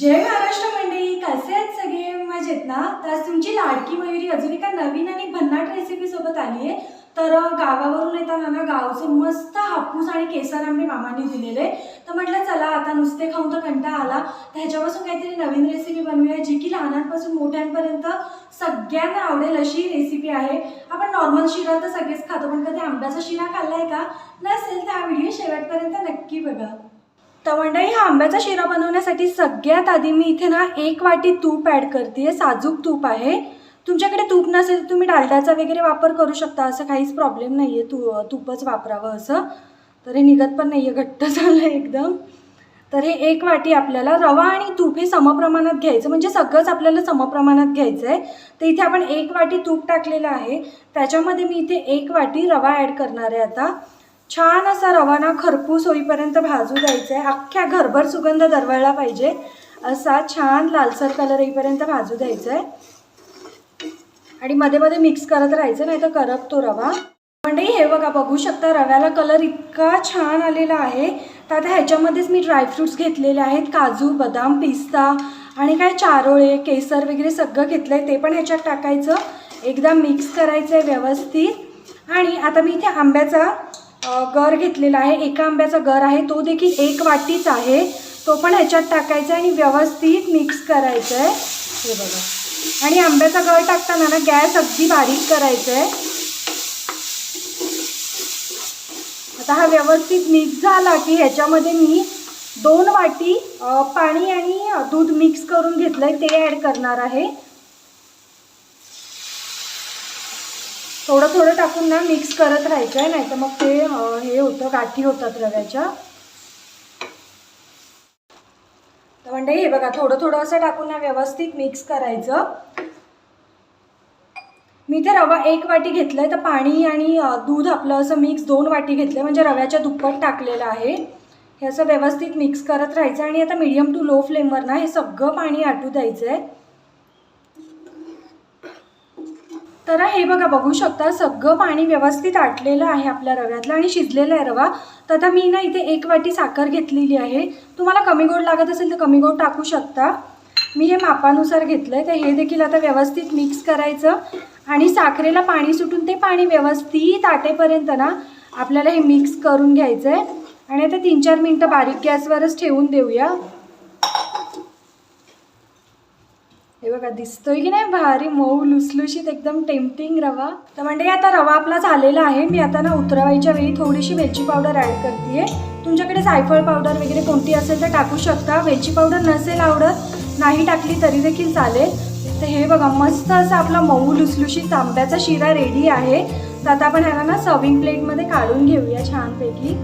जय महाराष्ट्र मंडळी कसे आहेत सगळे? मजेत ना? तर तुमची लाडकी मयुरी अजून एका नवीन आणि भन्नाट रेसिपी सोबत आली आहे. तर गावावरून येताना ना गावचे मस्त हापूस आणि केसर आंबे मामांनी दिलेले तर म्हटलं चला आता नुसते खाऊन तर कंटाळा आला. तर ह्याच्यापासून काहीतरी नवीन रेसिपी बनवूया जी की लहानांपासून मोठ्यांपर्यंत सगळ्यांना आवडेल अशी रेसिपी आहे. आपण नॉर्मल शिरा तर सगळेच खातो पण कधी आंब्याचा शिरा खाल्लाय का? नसेल तर हा व्हिडिओ शेवटपर्यंत नक्की बघा. तर मंडळी हा आंब्याचा शिरा बनवण्यासाठी सगळ्यात आधी मी इथे ना एक वाटी तूप ॲड करते. साजूक तूप आहे. तुमच्याकडे तूप नसेल तर तुम्ही डालड्याचा वगैरे वापर करू शकता. असं काहीच प्रॉब्लेम नाही आहे तू तूपच वापरावं असं. तर हे निघत पण नाही आहे घट्ट झालं एकदम. तर हे एक वाटी आपल्याला रवा आणि तूप हे समप्रमाणात घ्यायचं. म्हणजे सगळंच आपल्याला समप्रमाणात घ्यायचं आहे तर इथे आपण एक वाटी तूप टाकलेलं आहे. त्याच्यामध्ये मी इथे एक वाटी रवा ॲड करणार आहे आता. छान असा रवा ना खरपूस होईपर्यंत भाजू द्यायचा आहे अख्ख्या घरभर सुगंध दरवळला पाहिजे. असा छान लालसर कलर येईपर्यंत भाजू द्यायचा आहे आणि मध्ये मध्ये मिक्स करत राहायचं नाही तर करपतो रवा. म्हणजे हे बघा बघू शकता रव्याला कलर इतका छान आलेला आहे. तर आता ह्याच्यामध्येच मी ड्रायफ्रुट्स घेतलेले आहेत. काजू बदाम पिस्ता आणि काय चारोळे केसर वगैरे सगळं घेतलं आहे ते पण ह्याच्यात टाकायचं. एकदा मिक्स करायचं आहे व्यवस्थित. आणि आता मी इथे आंब्याचा गर घेतलेला आहे. एका आंब्याचा गर आहे. तो देखील एक वाटीच आहे. तो पण ह्याच्यात टाकायचा आहे आणि व्यवस्थित मिक्स करायचं आहे. हे बघा. आणि आंब्याचा गर टाकताना ना गॅस अगदी बारीक करायचा आहे. आता हा व्यवस्थित मिक्स झाला की ह्याच्यामध्ये मी दोन वाटी पाणी आणि दूध मिक्स करून घेतलं आहे ते ॲड करणार आहे. थोडं थोडं टाकून ना मिक्स करत राहायचं आहे नाही तर मग ते हे होतं गाठी होतात रव्याच्या. तर म्हणजे हे बघा थोडं थोडं असं टाकून ना व्यवस्थित मिक्स करायचं. मी ते रवा एक वाटी घेतलं आहे तर पाणी आणि दूध आपलं असं मिक्स दोन वाटी घेतलं आहे म्हणजे रव्याच्या दुप्पट टाकलेलं आहे. हे असं व्यवस्थित मिक्स करत राहायचं आणि आता मीडियम टू लो फ्लेमवर ना हे सगळं पाणी आटू द्यायचं आहे तर हे बघा बघू शकता सगळं पाणी व्यवस्थित आटलेलं आहे आपल्या रव्यातलं आणि शिजलेलं आहे रवा. तर आता मी ना इथे एक वाटी साखर घेतलेली आहे. तुम्हाला कमी गोड लागत असेल तर कमी गोड टाकू शकता. मी हे मापानुसार घेतलं आहे तर हे देखील आता व्यवस्थित मिक्स करायचं. आणि साखरेला पाणी सुटून ते पाणी व्यवस्थित आटेपर्यंत ना आपल्याला हे मिक्स करून घ्यायचं आहे आणि आता तीन चार मिनटं बारीक गॅसवरच ठेवून देऊया. हे बघा दिसतोय की नाही भारी? मऊ लुसलुशीत एकदम टेम्पटिंग रवा. तर म्हणजे आता रवा आपला झालेला आहे. मी आता ना उतरवायच्या वेळी थोडीशी वेलची पावडर ॲड करते तुमच्याकडे जायफळ पावडर वगैरे कोणती असेल तर टाकू शकता. वेलची पावडर नसेल आवडत नाही टाकली तरी देखील चालेल. तर हे बघा मस्त असा आपला मऊ लुसलुशीत आंब्याचा शिरा रेडी आहे. तर आता आपण ह्याला ना सर्विंग प्लेटमध्ये काढून घेऊया छानपैकी.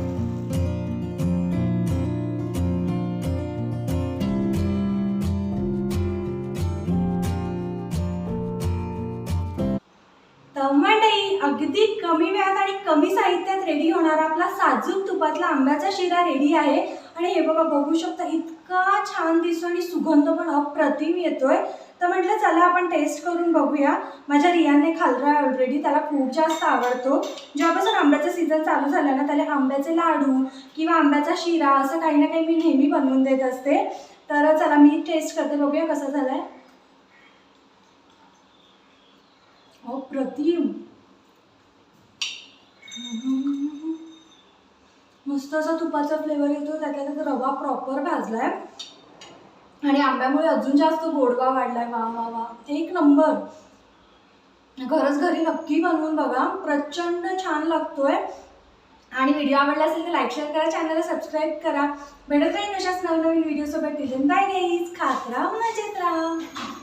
अगदी कमी वेळात आणि कमी साहित्यात रेडी होणारा आपला साजूक तुपातला आंब्याचा शिरा रेडी आहे. आणि हे बघा बघू शकता इतका छान दिसतो आणि सुगंध पण अप्रतिम येतोय. तर म्हटलं चला आपण टेस्ट करून बघूया. माझ्या रियाने खाल्ला ऑलरेडी त्याला खूप जास्त आवडतो. जेव्हापासून आंब्याचा सीझन चालू झाला ना त्याला आंब्याचे लाडू किंवा आंब्याचा शिरा असं काही ना काही मी नेहमी बनवून देत असते. तर चला मी टेस्ट करते बघूया कसा आहे अप्रतिम! मस्त असा तुपाचा फ्लेवर येतो त्यातल्या रवा प्रॉपर भाजलाय. आणि आंब्यामुळे अजून जास्त गोडवा वाढलाय. वा वा वा. एक नंबर घरच घरी नक्की बनवून बघा. प्रचंड छान लागतोय. आणि व्हिडिओ आवडला असेल तर लाईक शेअर करा. चॅनलला सबस्क्राईब करा. भेटत राहील अशाच नवनवीन व्हिडिओसोबत बाय गाईज खात राहा मजेत राहा.